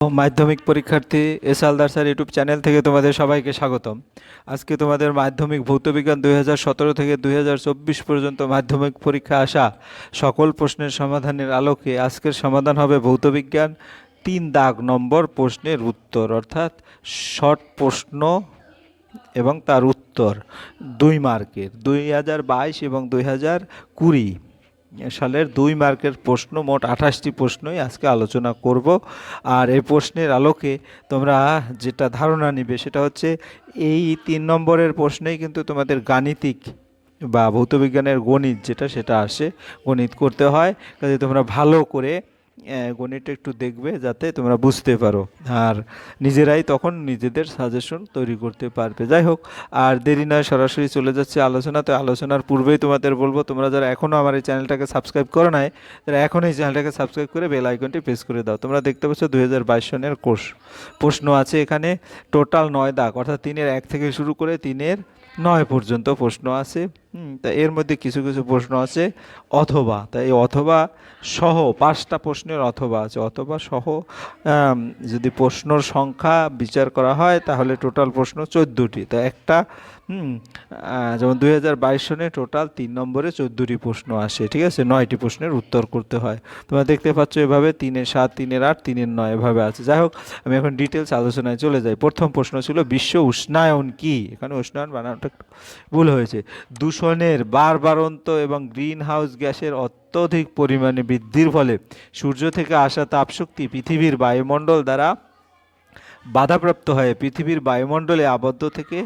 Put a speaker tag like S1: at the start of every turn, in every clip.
S1: মাধ্যমিক পরীক্ষার্থী S Aldar sir YouTube channel থেকে তোমাদের সবাইকে স্বাগতম। আজকে তোমাদের মাধ্যমিক ভৌতবিজ্ঞান দুই হাজার সতেরো থেকে দুই হাজার চব্বিশ পর্যন্ত মাধ্যমিক পরীক্ষা আসা সকল প্রশ্নের সমাধানের আলোকে আজকের সমাধান হবে ভৌতবিজ্ঞান তিন দাগ নম্বর প্রশ্নের উত্তর, অর্থাৎ শর্ট প্রশ্ন এবং তার উত্তর দুই মার্কের, দুই হাজার বাইশ এবং দুই হাজার কুড়ি। সালের দুই মার্কের প্রশ্ন, মোট আঠাশটি প্রশ্নই আজকে আলোচনা করব। আর এই প্রশ্নের আলোকে তোমরা যেটা ধারণা নিবে সেটা হচ্ছে, এই তিন নম্বরের প্রশ্নেই কিন্তু তোমাদের গাণিতিক বা ভৌতবিজ্ঞানের গণিত যেটা সেটা আসে, গণিত করতে হয়। কাজে তোমরা ভালো করে আহ, গণিতটা একটু দেখবে যাতে তোমরা বুঝতে পারো। আর নিজেরাই তখন নিজেদের সাজেশন তৈরি করতে পারবে। যাই হোক আর দেরি নয় সরাসরি চলে যাচ্ছে আলোচনা। তো আলোচনার পূর্বেই তোমাদের বলব তোমরা যারা এখনও আমার এই চ্যানেলটাকে সাবস্ক্রাইব করো নাই তারা এখন এই চ্যানেলটাকে সাবস্ক্রাইব করে বেল আইকনটি প্রেস করে দাও। তোমরা দেখতে পাচ্ছ দু হাজার বাইশ সনের কোর্স প্রশ্ন আছে এখানে টোটাল নয় দাগ অর্থাৎ তিনের এক থেকে শুরু করে তিনের নয় পর্যন্ত প্রশ্ন আছে। তা এর মধ্যে কিছু কিছু প্রশ্ন আছে, অথবা, তা এই অথবা সহ, পাঁচটা প্রশ্নের অথবা আছে, অথবা সহ যদি প্রশ্নর সংখ্যা বিচার করা হয়, তাহলে টোটাল প্রশ্ন চোদ্দোটি। তা একটা যেমন দুই হাজার বাইশ সনে টোটাল তিন নম্বরে চোদ্দোটি প্রশ্ন আসে, ঠিক আছে? নয়টি প্রশ্নের উত্তর করতে হয়। তোমরা দেখতে পাচ্ছ এভাবে তিনের সাত, তিনের আট, তিনের নয় এভাবে আছে। যাই হোক, আমি এখন ডিটেলস আলোচনায় চলে যাই। প্রথম প্রশ্ন ছিল, বিশ্ব উষ্ণায়ন কি? এখানে উষ্ণায়ন বানানোটা ভুল হয়েছে। দূষণের বারবারন্ত এবং গ্রিন হাউস গ্যাসের অত্যধিক পরিমাণে বৃদ্ধির ফলে সূর্য থেকে আসা তাপশক্তি পৃথিবীর বায়ুমণ্ডল দ্বারা বাধাপ্রাপ্ত হয়ে পৃথিবীর বায়ুমণ্ডলে আবদ্ধ থেকে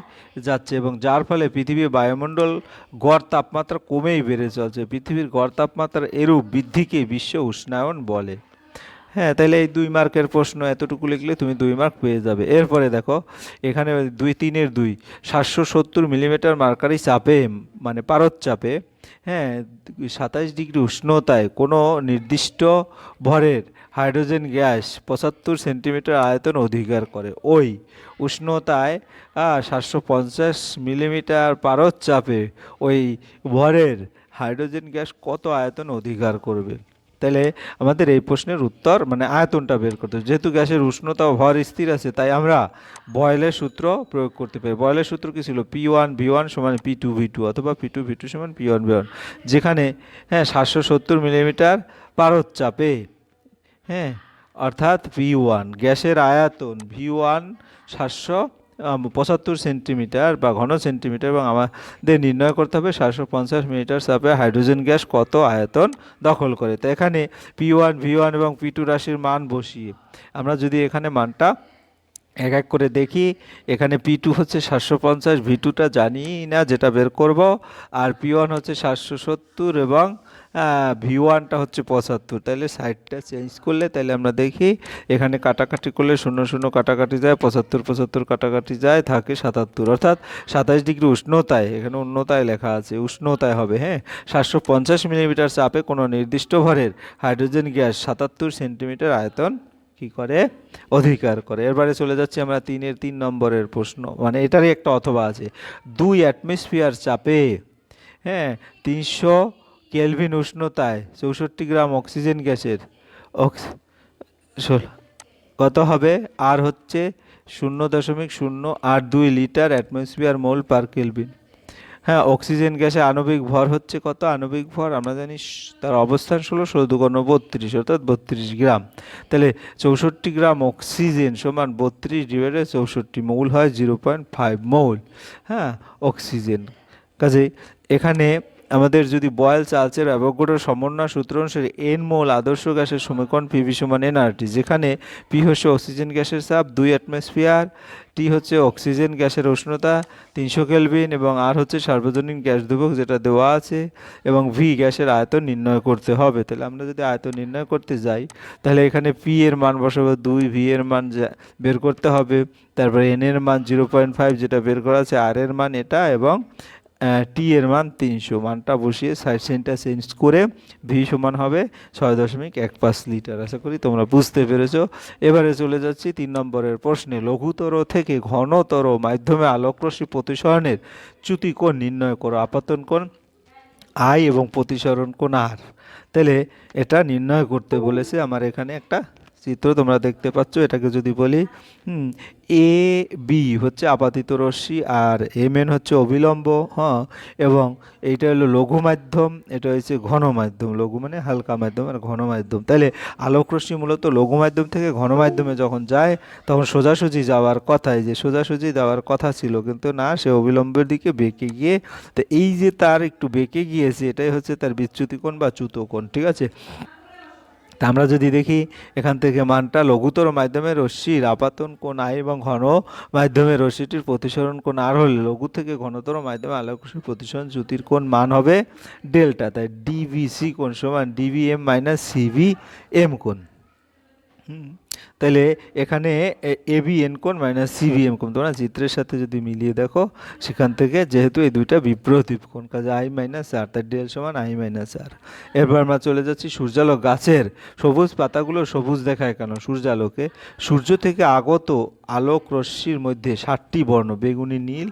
S1: যাচ্ছে এবং যার ফলে পৃথিবীর বায়ুমণ্ডল গড় তাপমাত্রা কমেই বেড়ে চলছে। পৃথিবীর গড় তাপমাত্রার এরূপ বৃদ্ধিকে বিশ্ব উষ্ণায়ন বলে। হ্যাঁ তাহলে এই দুই মার্কের প্রশ্ন এতটুকু লিখলে তুমি দুই মার্ক পেয়ে যাবে। এরপরে দেখো, এখানে দুই, তিনের দুই, সাতশো সত্তর মিলিমিটার মার্কারি চাপে মানে পারদ চাপে হ্যাঁ সাতাইশ ডিগ্রি উষ্ণতায় কোনো নির্দিষ্ট ভরের হাইড্রোজেন গ্যাস পঁচাত্তর সেন্টিমিটার আয়তন অধিকার করে। ওই উষ্ণতায় সাতশো পঞ্চাশ মিলিমিটার পারদ চাপে ওই ভরের হাইড্রোজেন গ্যাস কত আয়তন অধিকার করবে? তাহলে আমাদের এই প্রশ্নের উত্তর মানে আয়তনটা বের করতে হবে। যেহেতু গ্যাসের উষ্ণতা ও ভর স্থির আছে, তাই আমরা বয়েলের সূত্র প্রয়োগ করতে পারি। বয়েলের সূত্র কী ছিল? পি ওয়ান ভি ওয়ান সমান পি টু ভি টু অথবা পি টু ভি টু সমান পি ওয়ান ভি ওয়ান যেখানে হ্যাঁ সাতশো সত্তর মিলিমিটার পারদ চাপে হ্যাঁ অর্থাৎ ভি ওয়ান গ্যাসের আয়তন ভি ওয়ান সাতশো পঁচাত্তর সেন্টিমিটার বা ঘন সেন্টিমিটার এবং আমাদের নির্ণয় করতে হবে সাতশো পঞ্চাশ মিটার চাপে হাইড্রোজেন গ্যাস কত আয়তন দখল করে। তো এখানে পি ওয়ান, ভি ওয়ান এবং পি টু রাশির মান বসিয়ে আমরা যদি এখানে মানটা এক এক করে দেখি, এখানে পি টু হচ্ছে সাতশো পঞ্চাশ, ভি টুটা জানি না, যেটা বের করব, আর পি ওয়ান হচ্ছে সাতশো সত্তর এবং ভি ওয়ানটা হচ্ছে পঁচাত্তর। তাহলে সাইডটা চেঞ্জ করলে তাহলে আমরা দেখি, এখানে কাটাকাটি করলে শূন্য শূন্য কাটাকাটি যায়, পঁচাত্তর পঁচাত্তর কাটাকাটি যায়, থাকে সাতাত্তর। অর্থাৎ সাতাশ ডিগ্রি উষ্ণতায়, এখানে উষ্ণতায় লেখা আছে, উষ্ণতায় হবে হ্যাঁ? সাতশো পঞ্চাশ মিলিমিটার চাপে কোনো নির্দিষ্ট ভরের হাইড্রোজেন গ্যাস সাতাত্তর সেন্টিমিটার আয়তন কি করে? অধিকার করে। এরবারে চলে যাচ্ছি আমরা তিনের তিন নম্বরের প্রশ্ন। মানে এটারই একটা অথবা আছে। দুই অ্যাটমসফিয়ার চাপে হ্যাঁ? তিনশো কেলভিন উষ্ণতায় চৌষট্টি গ্রাম অক্সিজেন গ্যাসের অক্স কত হবে? আর হচ্ছে শূন্য দশমিক শূন্য আট দুই litre atmosphere mole per kelvin. হ্যাঁ অক্সিজেন গ্যাসে আণবিক ভর হচ্ছে কত? আণবিক ভর আমরা জানি তার অবস্থান ষোলো ষোলো বত্রিশ, অর্থাৎ বত্রিশ গ্রাম। তাহলে চৌষট্টি গ্রাম অক্সিজেন সমান বত্রিশ ডিভাইডে চৌষট্টি মৌল হয় জিরো পয়েন্ট ফাইভ মৌল। হ্যাঁ অক্সিজেন। কাজে এখানে আমাদের যদি বয়েল চার্চের অ্যাভোগাড্রোর সমন্বয় সূত্র অনুসারে এন মোল আদর্শ গ্যাসের সমীকরণ পিভি সমান এনআরটি যেখানে পি হচ্ছে অক্সিজেন গ্যাসের চাপ, দুই অ্যাটমসফিয়ার টি হচ্ছে অক্সিজেন গ্যাসের উষ্ণতা, তিনশো কেলভিন এবং আর হচ্ছে সার্বজনীন গ্যাস ধ্রুবক যেটা দেওয়া আছে, এবং ভি গ্যাসের আয়তন নির্ণয় করতে হবে। তাহলে আমরা যদি আয়তন নির্ণয় করতে যাই, তাহলে এখানে পি এর মান বসাবো দুই ভি এর মান বের করতে হবে, তারপরে এন এর মান জিরো পয়েন্ট ফাইভ যেটা বের করা আছে আর এর মান এটা এবং টি এর মান তিনশো মানটা বসিয়ে সাইড সেন্টার চেঞ্জ করে ভি সমান হবে ছয় দশমিক এক পাঁচ লিটার। আশা করি তোমরা বুঝতে পেরেছ। এবারে চলে যাচ্ছি তিন নম্বরের প্রশ্নে। লঘুতর থেকে ঘনতর মাধ্যমে আলোকরশ্মি প্রতিসরণের চ্যুতি কোণ নির্ণয় করো। আপাতন কোণ আই এবং প্রতিসরণ কোণ আর তাহলে এটা নির্ণয় করতে বলেছে আমার এখানে একটা চিত্র তোমরা দেখতে পাচ্ছ, এটাকে যদি বলি এ বি হচ্ছে আপাতিত রশ্মি আর এম এন হচ্ছে অবিলম্ব হ্যাঁ এবং এইটা হলো লঘু মাধ্যম, এটা হচ্ছে ঘন মাধ্যম, লঘু মানে হালকা মাধ্যম আর ঘন মাধ্যম। তাহলে আলোক রশ্মি মূলত লঘু মাধ্যম থেকে ঘন মাধ্যমে যখন যায়, তখন সোজাসুজি যাওয়ার কথাই, যে সোজাসুজি যাওয়ার কথা ছিল, কিন্তু না, সে অবিলম্বের দিকে বেঁকে গিয়ে, তো এই যে তার একটু বেঁকে গিয়েছে, এটাই হচ্ছে তার বিচ্যুতিকোণ বা চ্যুতকোণ, ঠিক আছে? তা আমরা যদি দেখি এখান থেকে মানটা লঘুতর মাধ্যমে রশ্মির আপাতন কোন আই এবং ঘন মাধ্যমে রশ্মিটির প্রতিসরণ কোন আর হলে লঘু থেকে ঘনতর মাধ্যমে আলোক রশ্মির প্রতিসরণ চ্যুতির কোন মান হবে ডেল্টা তাই ডিভিসি কোন সমান ডিভিএম মাইনাস সিভি এম কোণ। হুম, তাহলে এখানে এবি এন কোণ মাইনাস সিভিএম কোণ, তোমরা চিত্রের সাথে যদি মিলিয়ে দেখো, সেখান থেকে যেহেতু এই দুইটা বিপ্রতীপ কোণ, কাজে আই মাইনাস আর তার ডেল সমান আই মাইনাস আর এরপর আমরা চলে যাচ্ছি সূর্যালোক গাছের, সবুজ পাতাগুলো সবুজ দেখায় কেন সূর্যালোকে? সূর্য থেকে আগত আলোক রশ্মির মধ্যে ষাটটি বর্ণ, বেগুনি নীল,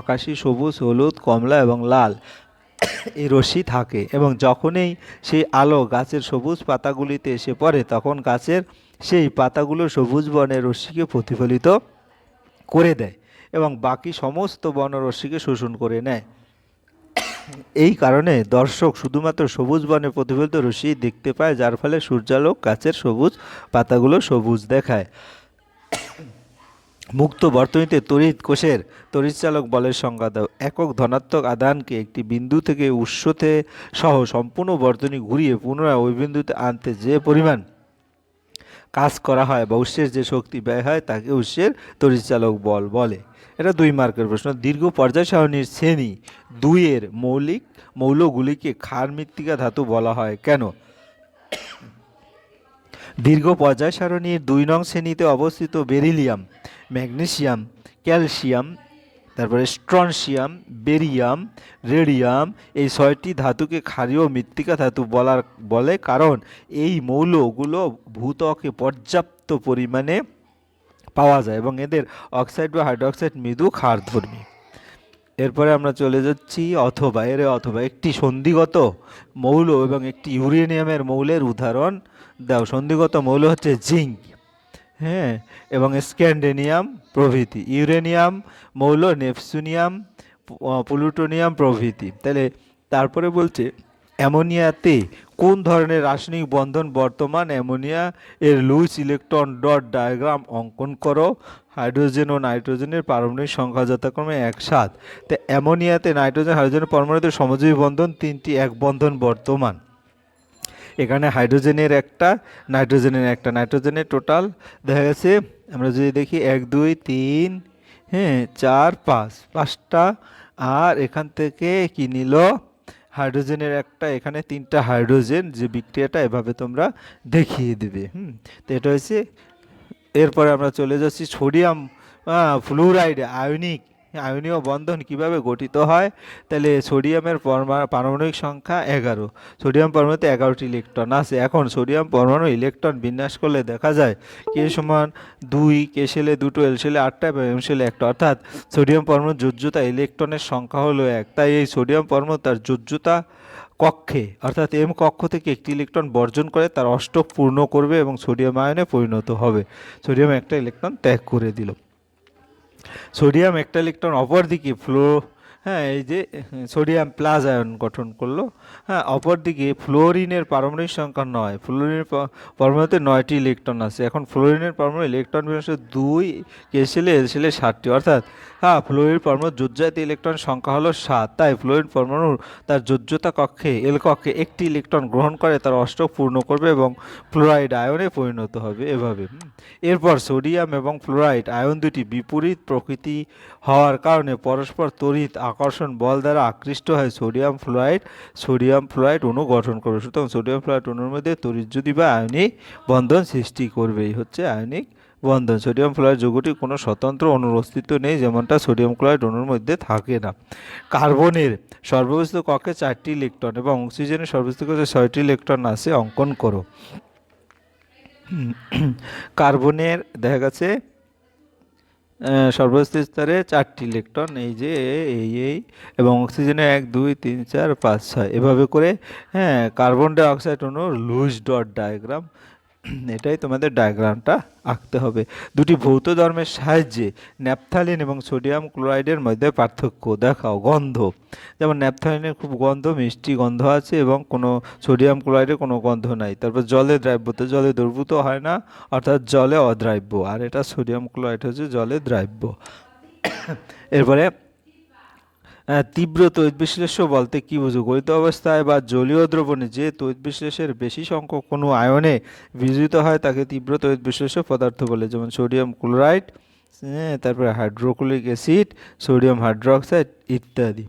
S1: আকাশি সবুজ, হলুদ, কমলা এবং লাল, এই রশ্মি থাকে এবং যখনই সেই আলো গাছের সবুজ পাতাগুলিতে এসে পড়ে, তখন গাছের সেই পাতাগুলো সবুজ বর্ণের রশ্মিকে প্রতিফলিত করে দেয় এবং বাকি সমস্ত বর্ণরশ্মিকে শোষণ করে নেয়। এই কারণে দর্শক শুধুমাত্র সবুজ বনে প্রতিফলিত রশ্মি দেখতে পায়, যার ফলে সূর্যালোক, গাছের সবুজ পাতাগুলো সবুজ দেখায়। মুক্ত বর্তনীতে তড়িৎ কোষের তড়িৎচালক বলের সংজ্ঞা দাও। একক ধনাত্মক আধানকে একটি বিন্দু থেকে উৎসতে সহ সম্পূর্ণ বর্তনী ঘুরিয়ে পুনরায় ওই বিন্দুতে আনতে যে পরিমাণ কাজ করা হয় বা উৎসের যে শক্তি ব্যয় হয়, তাকে উৎসের তরিচালক বল বলে। এটা দুই মার্কের প্রশ্ন। দীর্ঘ পর্যায় সারণীর শ্রেণি দুইয়ের মৌলিক মৌলগুলিকে ক্ষার মৃত্তিকা ধাতু বলা হয়। কেন? দীর্ঘ পর্যায় সারণীর দুই নং শ্রেণীতে অবস্থিত বেরিলিয়াম, ম্যাগনেসিয়াম, ক্যালসিয়াম তারপরে স্ট্রনশিয়াম, বেরিয়াম, রেডিয়াম এই ছয়টি ধাতুকে ক্ষারীয় মৃত্তিকা ধাতু বলার, বলে কারণ এই মৌলগুলো ভূত্বকে পর্যাপ্ত পরিমাণে পাওয়া যায় এবং এদের অক্সাইড বা হাইড্রোক্সাইড মৃদু ক্ষারধর্মী। এরপরে আমরা চলে যাচ্ছি অথবা, এর অথবা একটি সন্ধিগত মৌল এবং একটি ইউরেনিয়ামের মৌলের উদাহরণ। দাও, সন্ধিগত মৌল হচ্ছে জিঙ্ক। হ্যাঁ এবং স্ক্যান্ডেনিয়াম প্রভৃতি, ইউরেনিয়াম, মৌল নেপসুনিয়াম প্লুটোনিয়াম প্রভৃতি। তাহলে তারপরে বলছে, অ্যামোনিয়াতে কোন ধরনের রাসায়নিক বন্ধন বর্তমান অ্যামোনিয়া এর লুইস ইলেকট্রন ডট ডায়াগ্রাম অঙ্কন করো? হাইড্রোজেন ও নাইট্রোজেনের পারমাণবিক সংখ্যা যথাক্রমে এক সাত। তো অ্যামোনিয়াতে নাইট্রোজেন হাইড্রোজেনের পরমাণুতে সমজীবী বন্ধন তিনটি এক বন্ধন বর্তমান। এখানে হাইড্রোজেনের একটা, নাইট্রোজেনের একটা, নাইট্রোজেনের টোটাল, দেখা গেছে, আমরা যদি দেখি এক, দুই, তিন হ্যাঁ চার, পাঁচ, পাঁচটা, আর এখান থেকে কি নিল? হাইড্রোজেনের একটা, এখানে তিনটা হাইড্রোজেন, যে বিক্রিয়াটা এভাবে তোমরা দেখিয়ে দেবে, হুম। তো এটা হচ্ছে এরপরে আমরা চলে যাচ্ছি সোডিয়াম ফ্লুরাইড, আয়নিক আয়নীয় বন্ধন কীভাবে গঠিত হয়? তাহলে সোডিয়ামের পরমা- পারমাণবিক সংখ্যা এগারো। সোডিয়াম পরমাণুতে এগারোটি ইলেকট্রন আছে। এখন সোডিয়াম পরমাণু ইলেকট্রন বিন্যাস করলে দেখা যায় কে সমান দুই কে সেলে দুটো এল সেলে আটটা এবং এম সেলে একটা। অর্থাৎ সোডিয়াম পরমাণুর যোজ্যতা ইলেকট্রনের সংখ্যা হলো এক। তাই এই সোডিয়াম পরমাণু তার যোজ্যতা কক্ষে, অর্থাৎ এম কক্ষ থেকে একটি ইলেকট্রন বর্জন করে তার অষ্টক পূর্ণ করবে এবং সোডিয়াম আয়নে পরিণত হবে। সোডিয়াম একটা ইলেকট্রন ত্যাগ করে দিল। সোডিয়াম একটা ইলেকট্রন অপরদিকে ফ্লো হ্যাঁ এই যে, সোডিয়াম প্লাস আয়ন গঠন করল। হ্যাঁ অপরদিকে ফ্লোরিনের পারমাণবিক সংখ্যা নয়। ফ্লোরিনের পরমাণুতে নয়টি ইলেকট্রন আছে। এখন ফ্লোরিনের পরমাণু ইলেকট্রন বিন্যাস দুই কে সেলে এল সেলে সাতটি। অর্থাৎ হ্যাঁ ফ্লোরিন পরমাণুর যোজ্যায়িত ইলেকট্রন সংখ্যা হলো সাত। তাই ফ্লোরিন পরমাণুর তার যোজ্যতা কক্ষে, এল কক্ষে একটি ইলেকট্রন গ্রহণ করে, তার অষ্টক পূর্ণ করবে এবং ফ্লোরাইড আয়নে পরিণত হবে এভাবে। এরপর সোডিয়াম এবং ফ্লোরাইড আয়ন দুটি বিপরীত প্রকৃতি হওয়ার কারণে পরস্পর তড়িৎ আকর্ষণ বল দ্বারা আকৃষ্ট হয় সোডিয়াম ফ্লোরাইড সোডিয়াম ফ্লোরাইড অণু গঠন করবে। সুতরাং সোডিয়াম ফ্লোরাইড অণুর মধ্যে যদি বা আয়নিক বন্ধন সৃষ্টি করবে, এই হচ্ছে আয়নিক বন্ধন। সোডিয়াম ফ্লোরাইড যৌগটি কোনো স্বতন্ত্র অণুর অস্তিত্ব নেই, যেমনটা সোডিয়াম ক্লোরাইড অণুর মধ্যে থাকে না। কার্বনের সর্বস্থিত কক্ষে চারটি ইলেকট্রন এবং অক্সিজেনের সর্বস্থিত কক্ষে ছয়টি ইলেকট্রন আছে, অঙ্কন করো। কার্বনের, দেখা গেছে সর্বস্থিত স্তরে চারটি ইলেকট্রন, এই যে এই এই, এবং অক্সিজেনে এক, দুই, তিন, চার, পাঁচ, ছয়। এভাবে করে হ্যাঁ কার্বন ডাইঅক্সাইড অণুর লুজ ডট ডায়াগ্রাম এটাই তোমাদের ডায়াগ্রামটা আঁকতে হবে। দুটি ভৌত ধর্মের সাহায্যে ন্যাপথালিন এবং সোডিয়াম ক্লোরাইডের মধ্যে পার্থক্য দেখাও, গন্ধ। যেমন ন্যাপথালিনের খুব গন্ধ, মিষ্টি গন্ধ আছে এবং কোনো সোডিয়াম ক্লোরাইডের কোনো গন্ধ নাই। তারপর জলে দ্রাব্যতে, জলে দ্রবীভূত হয় না, অর্থাৎ জলে অদ্রাব্য। আর এটা সোডিয়াম ক্লোরাইড হচ্ছে জলে দ্রাব্য। এরপরে তীব্র তড়িৎ বিশ্লেষ্য বলতে কি বুঝো গলিত অবস্থায় বা জলীয় দ্রবণে যে তড়িৎ বিশ্লেষের বেশি সংখ্যক কোনো আয়নে বিজিত হয় তাকে তীব্র তড়িৎ বিশ্লেষ্য পদার্থ বলে। যেমন সোডিয়াম ক্লোরাইড হ্যাঁ, তারপরে হাইড্রোক্লোরিক অ্যাসিড সোডিয়াম হাইড্রোক্সাইড ইত্যাদি।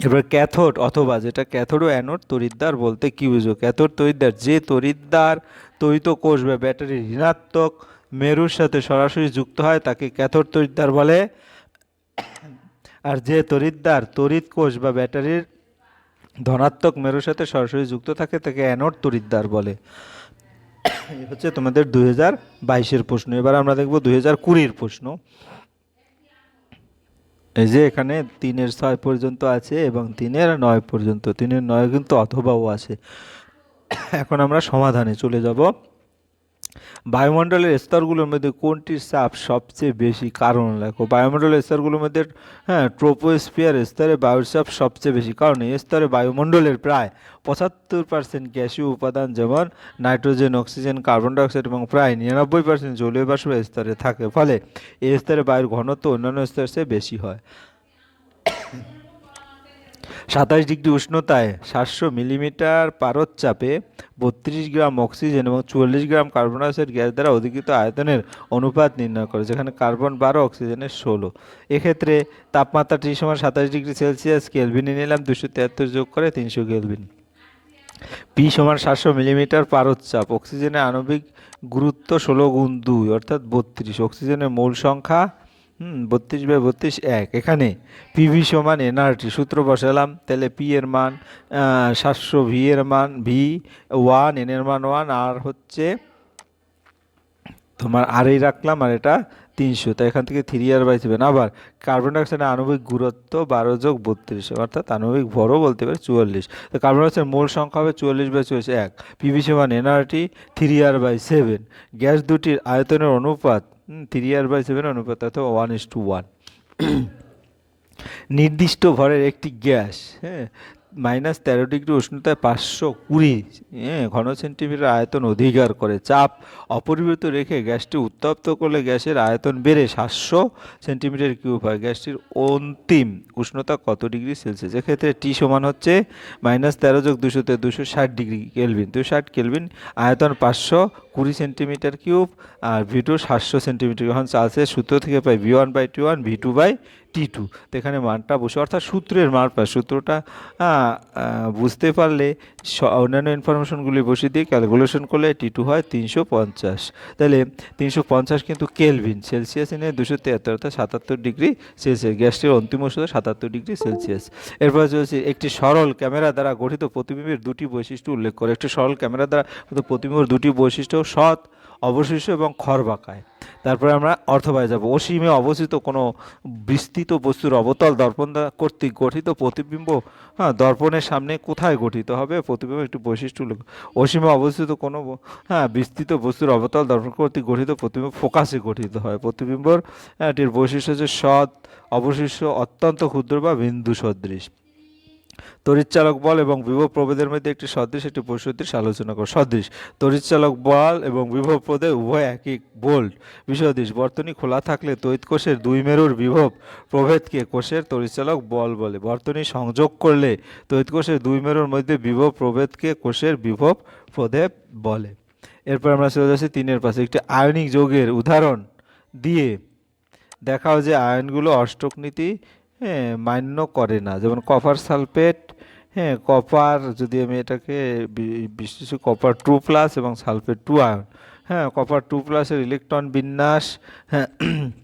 S1: এবার ক্যাথোড অথবা যেটা ক্যাথোড ও অ্যানোড তড়িৎদ্বার বলতে কি বুঝো ক্যাথোড তড়িৎদ্বার যে তড়িৎদ্বার তড়িৎ কোষ বা ব্যাটারির ঋণাত্মক মেরুর সাথে সরাসরি যুক্ত হয় তাকে ক্যাথোড তড়িৎদ্বার বলে। আর যে তড়িৎদ্বার তড়িৎ কোষ বা ব্যাটারির ধনাত্মক মেরুর সাথে সরাসরি যুক্ত থাকে, তাকে অ্যানোড তড়িৎদ্বার বলে। এই হচ্ছে তোমাদের দুই হাজার বাইশের প্রশ্ন। এবার আমরা দেখব দুই হাজার কুড়ির প্রশ্ন। এই যে এখানে তিনের ছয় পর্যন্ত আছে এবং তিনের নয় পর্যন্ত। তিনের নয় কিন্তু অথবাও আছে। এখন আমরা সমাধানে চলে যাব। বায়ুমণ্ডলের স্তরগুলোর মধ্যে কোনটির চাপ সবচেয়ে বেশি? কারণ লেখো বায়ুমণ্ডলের স্তরগুলোর মধ্যে হ্যাঁ ট্রোপোস্ফিয়ার স্তরে বায়ুর চাপ সবচেয়ে বেশি। কারণ এই স্তরে বায়ুমণ্ডলের প্রায় পঁচাত্তর পার্সেন্ট গ্যাসীয় উপাদান যেমন নাইট্রোজেন, অক্সিজেন, কার্বন ডাইঅক্সাইড এবং প্রায় নিরানব্বই পার্সেন্ট জলীয় বাষ্প স্তরে থাকে। ফলে এই স্তরে বায়ুর ঘনত্ব অন্যান্য স্তরের চেয়ে বেশি হয়। সাতাশ ডিগ্রি উষ্ণতায় সাতশো মিলিমিটার পারদ-চাপে বত্রিশ গ্রাম অক্সিজেন এবং চুয়াল্লিশ গ্রাম কার্বন ডাইঅক্সাইড গ্যাস দ্বারা অধিকৃত আয়তনের অনুপাত নির্ণয় করে, যেখানে কার্বন বারো, অক্সিজেনের ষোলো। এক্ষেত্রে তাপমাত্রা টি সমান সাতাশ ডিগ্রি সেলসিয়াস কেলভিনে নিলাম, দুশো তিয়াত্তর যোগ করে তিনশো কেলভিন। পি সমান সাতশো মিলিমিটার পারদ-চাপ অক্সিজেনের আণবিক গুরুত্ব ষোলো গুণ দুই, অর্থাৎ বত্রিশ। অক্সিজেনের মূল সংখ্যা হুম, বত্রিশ বাই বত্রিশ, এক। এখানে পিভি সমান এনআরটি সূত্র বসালাম। তাহলে পি এর মান সাতশো ভি এর মান ভি ওয়ান এন এর মান ওয়ান আর হচ্ছে তোমার আরই রাখলাম আর এটা তিনশো। তাই এখান থেকে থ্রি আর বাই সেভেন আবার কার্বন ডাইঅক্সাইডের আণবিক গুরুত্ব বারো যোগ বত্রিশ, অর্থাৎ আণবিক ভরও বলতে পারে চুয়াল্লিশ। তো কার্বন ডাইঅক্সাইডের মূল সংখ্যা হবে চুয়াল্লিশ বাই চুয়াল্লিশ, এক। পিভি সমান NRT three R by seven gas দুটির আয়তনের অনুপাত থ্রি আর বাই সেভেন অনুপাত অর্থাৎ ওয়ান ইস টু ওয়ান নির্দিষ্ট ভরের একটি গ্যাস হ্যাঁ মাইনাস তেরো ডিগ্রি উষ্ণতায় পাঁচশো কুড়ি ঘন সেন্টিমিটার আয়তন অধিকার করে। চাপ অপরিবর্তিত রেখে গ্যাসটি উত্তপ্ত করলে গ্যাসের আয়তন বেড়ে সাতশো সেন্টিমিটার কিউব হয়। গ্যাসটির অন্তিম উষ্ণতা কত ডিগ্রি সেলসিয়াস? এক্ষেত্রে টি সমান হচ্ছে মাইনাস তেরো যোগ দুশোতে দুশো ষাট ডিগ্রি কেলভিন। দুশো ষাট কেলভিন, আয়তন পাঁচশো কুড়ি সেন্টিমিটার কিউব, আর ভি টু সাতশো সেন্টিমিটার। এখন চার্লসের সূত্র থেকে পাই V one by two one, V two by T two এখানে মানটা বসে, অর্থাৎ সূত্রের পায় সূত্রটা বুঝতে পারলে অন্যান্য ইনফরমেশনগুলি বসিয়ে দিয়ে ক্যালকুলেশন করলে টি টু হয় তিনশো পঞ্চাশ। তাহলে তিনশো পঞ্চাশ কিন্তু কেলভিন, সেলসিয়াস এনে দুশো তিয়াত্তর, অর্থাৎ সাতাত্তর ডিগ্রি সেলসিয়াস গ্যাসটির অন্তিম ওষুধ সাতাত্তর ডিগ্রি সেলসিয়াস। এরপর চলছে একটি সরল ক্যামেরা দ্বারা গঠিত প্রতিবিম্বের দুটি বৈশিষ্ট্য উল্লেখ করে। একটি সরল ক্যামেরা দ্বারা প্রতিবিম্বের দুটি বৈশিষ্ট্য সৎ অবশিষ্ট এবং খরবাকায় তারপরে আমরা অর্থবায় যাব। অসীমে অবস্থিত কোনো বিস্তৃত বস্তুর অবতল দর্পণ কর্তৃক গঠিত প্রতিবিম্ব হ্যাঁ দর্পণের সামনে কোথায় গঠিত হবে? প্রতিবিম্ব একটি বৈশিষ্ট্য উল্লেখ। অসীমে অবস্থিত কোনো হ্যাঁ বিস্তৃত বস্তুর অবতল দর্পণ কর্তৃক গঠিত প্রতিবিম্ব ফোকাসে গঠিত হয়। প্রতিবিম্বর হ্যাঁ, এটির বৈশিষ্ট্য হচ্ছে সৎ অবশিষ্ট অত্যন্ত ক্ষুদ্র বা বিন্দু সদৃশ তড়িৎচালক বল এবং বিভব প্রভেদের মধ্যে একটি সদৃশ, একটি বৈসদৃশ আলোচনা কর। সদৃশ, তড়িৎচালক বল এবং বিভব প্রভেদ উভয় একই। বোল্ট বিসদৃশ বর্তনী খোলা থাকলে তড়িৎ কোষের দুই মেরুর বিভব প্রভেদকে কোষের তড়িৎচালক বল বলে। বর্তনী সংযোগ করলে তড়িৎ কোষের দুই মেরুর মধ্যে বিভব প্রভেদকে কোষের বিভব প্রভেদ বলে। এরপর আমরা চলে যাচ্ছি তিনের পাশে। একটি আয়নিক যৌগের উদাহরণ দিয়ে দেখাও যে আয়নগুলো অষ্টক নীতি হ্যাঁ মান্য করে না। যেমন কপার সালফেট হ্যাঁ কপার যদি আমি এটাকে বিশেষ কপার টু প্লাস এবং সালফেট টু আয়ন হ্যাঁ কপার টু প্লাসের ইলেকট্রন বিন্যাস হ্যাঁ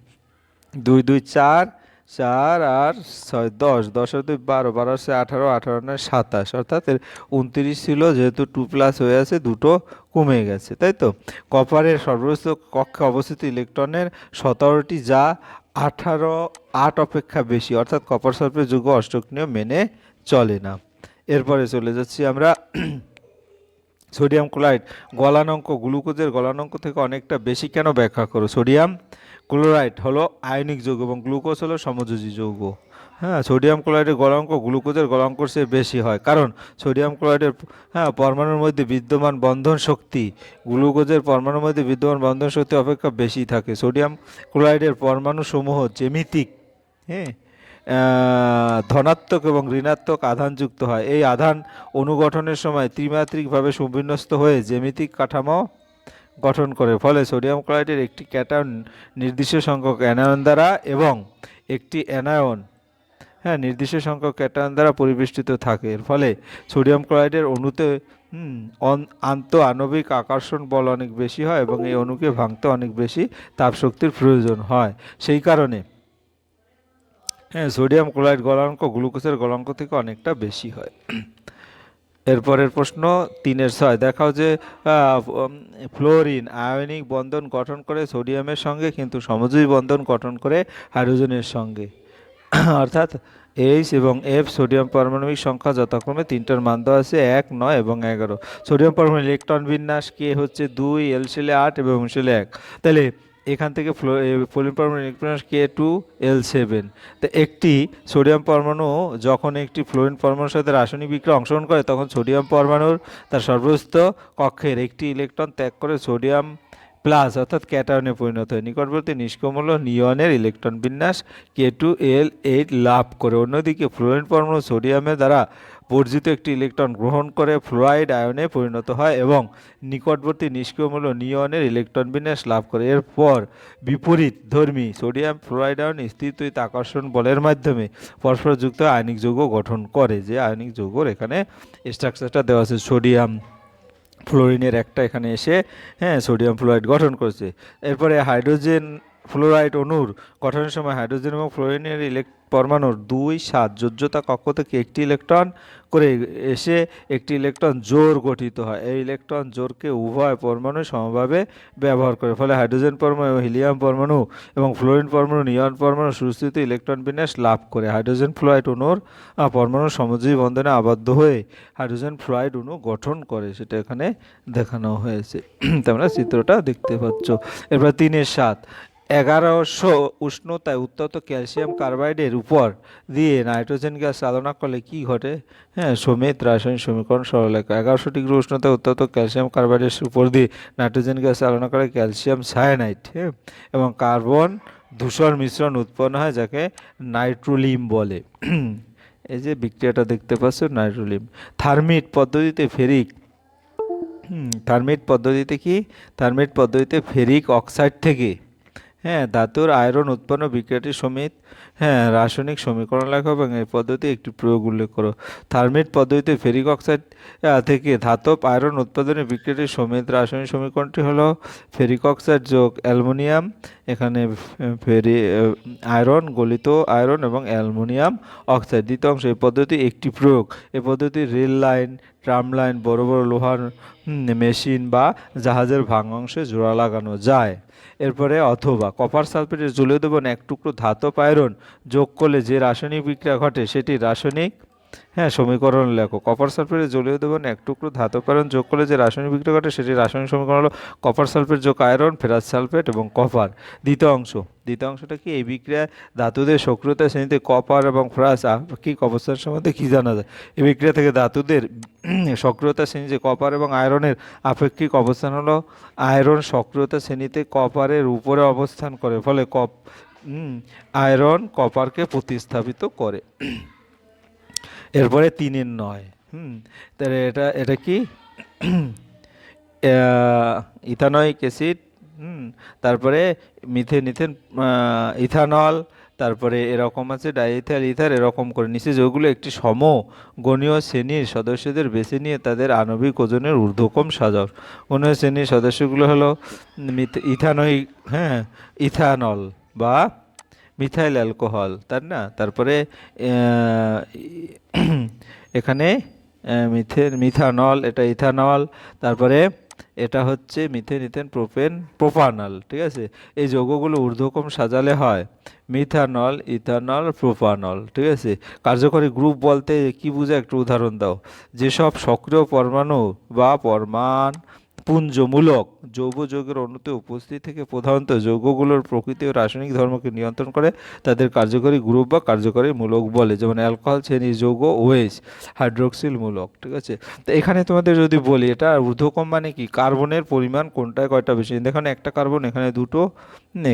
S1: দুই দুই, চার চার আর ছয়, দশ দশ আর দুই, বারো বারো আছে আঠারো আঠারো নয়, সাতাশ। অর্থাৎ এর উনত্রিশ ছিল, যেহেতু টু প্লাস হয়ে আছে, দুটো কমে গেছে, তাই তো? কপারের সর্বোচ্চ কক্ষে অবস্থিত ইলেকট্রনের সতেরোটি যা আঠারো আট অপেক্ষা বেশি, অর্থাৎ কপার সর্পের যুগ অষ্টক নিয়ম মেনে চলে না। এরপরে চলে যাচ্ছি আমরা সোডিয়াম ক্লোরাইড গলানাঙ্ক, গ্লুকোজের গলানাঙ্ক থেকে অনেকটা বেশি কেন ব্যাখ্যা করো? সোডিয়াম ক্লোরাইড হলো আয়নিক যৌগ এবং গ্লুকোজ হলো সমযোজী যৌগ। হ্যাঁ সোডিয়াম ক্লোরাইডের গলাঙ্ক গ্লুকোজের গলাঙ্কর চেয়ে বেশি হয়। কারণ সোডিয়াম ক্লোরাইডের হ্যাঁ পরমাণুর মধ্যে বিদ্যমান বন্ধন শক্তি গ্লুকোজের পরমাণুর মধ্যে বিদ্যমান বন্ধন শক্তি অপেক্ষা বেশি থাকে। সোডিয়াম ক্লোরাইডের পরমাণু সমূহ হ্যাঁ ধনাত্মক এবং ঋণাত্মক আধানযুক্ত হয়। এই আধান অনুগঠনের সময় ত্রিমাত্রিকভাবে সুবিন্যস্ত হয়ে জ্যামিতিক কাঠামো গঠন করে। ফলে সোডিয়াম ক্লোরাইডের একটি ক্যাটায়ন নির্দিষ্ট সংখ্যক অ্যানায়ন দ্বারা এবং একটি অ্যানায়ন হ্যাঁ নির্দিষ্ট সংখ্যক ক্যাটায়ন দ্বারা পরিবেষ্টিত থাকে। এর ফলে সোডিয়াম ক্লোরাইডের অণুতে আন্ত আণবিক আকর্ষণ বল অনেক বেশি হয় এবং এই অণুকে ভাঙতে অনেক বেশি তাপশক্তির প্রয়োজন হয়। সেই কারণে হ্যাঁ সোডিয়াম ক্লোরাইড গলাঙ্ক গ্লুকোজের গলাঙ্ক থেকে অনেকটা বেশি হয়। এরপরের প্রশ্ন তিনের ছয়। দেখাও যে ফ্লোরিন, আয়নিক বন্ধন গঠন করে সোডিয়ামের সঙ্গে, কিন্তু সমজয়ী বন্ধন গঠন করে হাইড্রোজেনের সঙ্গে। অর্থাৎ এইচ এবং এফ সোডিয়াম পারমাণবিক সংখ্যা যথাক্রমে তিনটার মান দেওয়া আছে এক, নয় এবং এগারো। সোডিয়াম পরমাণু ইলেকট্রন বিন্যাস কে হচ্ছে দুই এল সেলে আট এবং সেলে এক। তাহলে এখান থেকে ফ্লো ফ্লোরিন পরমাণু electron K two L seven তো একটি সোডিয়াম পরমাণু যখন একটি ফ্লোরিন পরমাণুর সাথে রাসায়নিক বিক্রিয়া অংশগ্রহণ করে, তখন সোডিয়াম পরমাণুর তার সর্বস্ত কক্ষের একটি ইলেকট্রন ত্যাগ করে সোডিয়াম প্লাস অর্থাৎ ক্যাটায়নে পরিণত হয়। নিকটবর্তী নিষ্ক্রম হল নিয়নের ইলেকট্রন বিন্যাস কে টু এল এইট লাভ করে। অন্যদিকে ফ্লোরিন পরমাণু সোডিয়ামের দ্বারা বর্জিত একটি ইলেকট্রন গ্রহণ করে। ফ্লোরাইড আয়নে পরিণত হয় এবং নিকটবর্তী নিষ্ক্রিয় মূল্য নিয়নের ইলেকট্রন বিন্যাস লাভ করে। এরপর বিপরীত ধর্মী সোডিয়াম ফ্লোরাইড আয়ন স্থিতিত আকর্ষণ বলের মাধ্যমে পরস্পরযুক্ত আয়নিক যৌগ গঠন করে। যে আয়নিক যৌগর এখানে স্ট্রাকচারটা দেওয়া আছে সোডিয়াম। ফ্লোরিনের একটা এখানে এসে হ্যাঁ সোডিয়াম ফ্লোরাইড গঠন করছে। এরপরে হাইড্রোজেন ফ্লোরাইড অণুর গঠনের সময় হাইড্রোজেন এবং ফ্লোরিনের ইলেক পরমাণুর দুই সাত যোজ্যতা কক্ষ থেকে একটি ইলেকট্রন করে এসে একটি ইলেকট্রন জোর গঠিত হয়। এই ইলেকট্রন জোরকে উভয় পরমাণু সমভাবে ব্যবহার করে, ফলে হাইড্রোজেন পরমাণু, হিলিয়াম পরমাণু এবং ফ্লোরিন পরমাণু, নিয়ন পরমাণু সুস্থিত ইলেকট্রন বিন্যাস লাভ করে। হাইড্রোজেন ফ্লোরাইড অণুর পরমাণু সমযোজী বন্ধনে আবদ্ধ হয়ে হাইড্রোজেন ফ্লোরাইড অণু গঠন করে, সেটা এখানে দেখানো হয়েছে। তোমরা চিত্রটা দেখতে পাচ্ছ। এরপর তিনের সাত এগারোশো উষ্ণতায় উত্তপ্ত ক্যালসিয়াম কার্বাইডের উপর দিয়ে নাইট্রোজেন গ্যাস চালনা করলে কি ঘটে? হ্যাঁ সমেত রাসায়নিক সমীকরণ সরলরেখা। এগারোশো ডিগ্রি উষ্ণতায় উত্তপ্ত ক্যালসিয়াম কার্বাইডের উপর দিয়ে নাইট্রোজেন গ্যাস চালনা করে ক্যালসিয়াম সায়ানাইড হ্যাঁ এবং কার্বন ধূসর মিশ্রণ উৎপন্ন হয় যাকে নাইট্রোলিম বলে। এই যে বিক্রিয়াটা দেখতে পাচ্ছ, নাইট্রোলিম। থার্মিট পদ্ধতিতে ফেরিক থার্মিট পদ্ধতিতে কি? থার্মিট পদ্ধতিতে ফেরিক অক্সাইড থেকে হ্যাঁ ধাতুর আয়রন উৎপন্ন বিক্রিয়াটি সমিত হ্যাঁ রাসায়নিক সমীকরণ লেখো এবং এই পদ্ধতি একটি প্রয়োগ উল্লেখ করো। থার্মিট পদ্ধতিতে ফেরিক অক্সাইড থেকে ধাতব আয়রন উৎপাদনের বিক্রিয়াটি সমিত রাসায়নিক সমীকরণটি হলো ফেরিক অক্সাইড যোগ অ্যালুমিনিয়াম, এখানে ফেরি আয়রন, গলিত আয়রন এবং অ্যালুমিনিয়াম অক্সাইড। দ্বিতীয় অংশ এই পদ্ধতি একটি প্রয়োগ। এই পদ্ধতি রেল লাইন ট্রাম লাইন বড় বড় লোহার মেশিন বা জাহাজের ভাঙাংশে জোড়া লাগানো যায়। এরপরে অথবা কপার সালফেটের জলীয় দ্রবণ, এক টুকরো ধাতব আয়রন যোগ করলে যে রাসায়নিক বিক্রিয়া ঘটে সেটি রাসায়নিক হ্যাঁ সমীকরণ লেখো। কপার সালফেটের জলীয় দ্রবণ এক টুকরো ধাতব আয়রন যোগ করলে যে রাসায়নিক বিক্রিয়া ঘটে, সেটি রাসায়নিক সমীকরণ হলো কপার সালফেট যোগ আয়রন ফেরাস সালফেট এবং কপার দ্বিতীয় অংশ। দ্বিতীয় অংশটা কি? এই বিক্রিয়ায় ধাতুদের সক্রিয়তা শ্রেণীতে কপার এবং ফ্রাস আপেক্ষিক অবস্থান সম্বন্ধে কী জানা যায়? এই বিক্রিয়া থেকে ধাতুদের সক্রিয়তা শ্রেণীতে কপার এবং আয়রনের আপেক্ষিক অবস্থান হলো আয়রন সক্রিয়তা শ্রেণীতে কপারের উপরে অবস্থান করে, ফলে কপ আয়রন কপারকে প্রতিস্থাপিত করে। এরপরে তিনের নয়। হুম, তাহলে এটা এটা কি? ইথানয়িক অ্যাসিড, হুম, তারপরে মিথেন, ইথেন ইথানল, তারপরে এরকম আছে ডাইথাল ইথার, এরকম করে নিচে যেগুলো একটি সম গণীয় শ্রেণির সদস্যদের বেছে নিয়ে তাদের আণবিক ওজনের ঊর্ধ্বকম সাজাও। গণীয় শ্রেণির সদস্যগুলো হলো ইথানয়িক হ্যাঁ ইথানল বা মিথাইল অ্যালকোহল তার না? তারপরে এখানে মিথেন মিথানল, এটা ইথানল, তারপরে এটা হচ্ছে মিথেন, ইথেন, প্রোপেন, প্রোপানল, ঠিক আছে? এই যৌগগুলো ঊর্ধ্বকম সাজালে হয়, মিথানল, ইথানল, প্রোপানল, ঠিক আছে? কার্যকরী গ্রুপ বলতে কি বোঝায়? একটু উদাহরণ দাও। যেসব সক্রিয় পরমাণু বা পরমাণ পুঞ্জমূলক যৌগ যৌগের অণুতে উপস্থিত থেকে প্রধানত যৌগগুলোর প্রকৃতি ও রাসায়নিক ধর্মকে নিয়ন্ত্রণ করে তাদের কার্যকরী গ্রুপ বা কার্যকরী মূলক বলে, যেমন অ্যালকোহল শ্রেণির যৌগ ওয়েস হাইড্রোক্সিল মূলক, ঠিক আছে? তো এখানে তোমাদের যদি বলি, এটা ঊর্ধ্বক্রম মানে কি? কার্বনের পরিমাণ কোনটায় কয়টা বেশি? দেখুন একটা কার্বন, এখানে দুটো,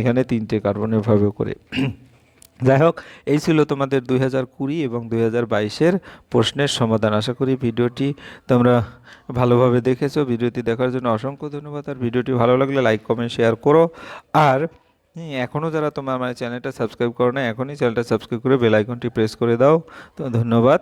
S1: এখানে তিনটে কার্বনের ভাবে করে। যাই হোক, এই ছিল তোমাদের দুই হাজার কুড়ি এবং দুই হাজার বাইশের প্রশ্নের সমাধান। আশা করি ভিডিওটি তোমরা ভালোভাবে দেখেছ। ভিডিওটি দেখার জন্য অসংখ্য ধন্যবাদ। আর ভিডিওটি ভালো লাগলে লাইক, কমেন্ট, শেয়ার করো। আর এখনও যারা তোমার আমার চ্যানেলটা সাবস্ক্রাইব করো না এখনই চ্যানেলটা সাবস্ক্রাইব করে বেল আইকনটি প্রেস করে দাও। তো ধন্যবাদ।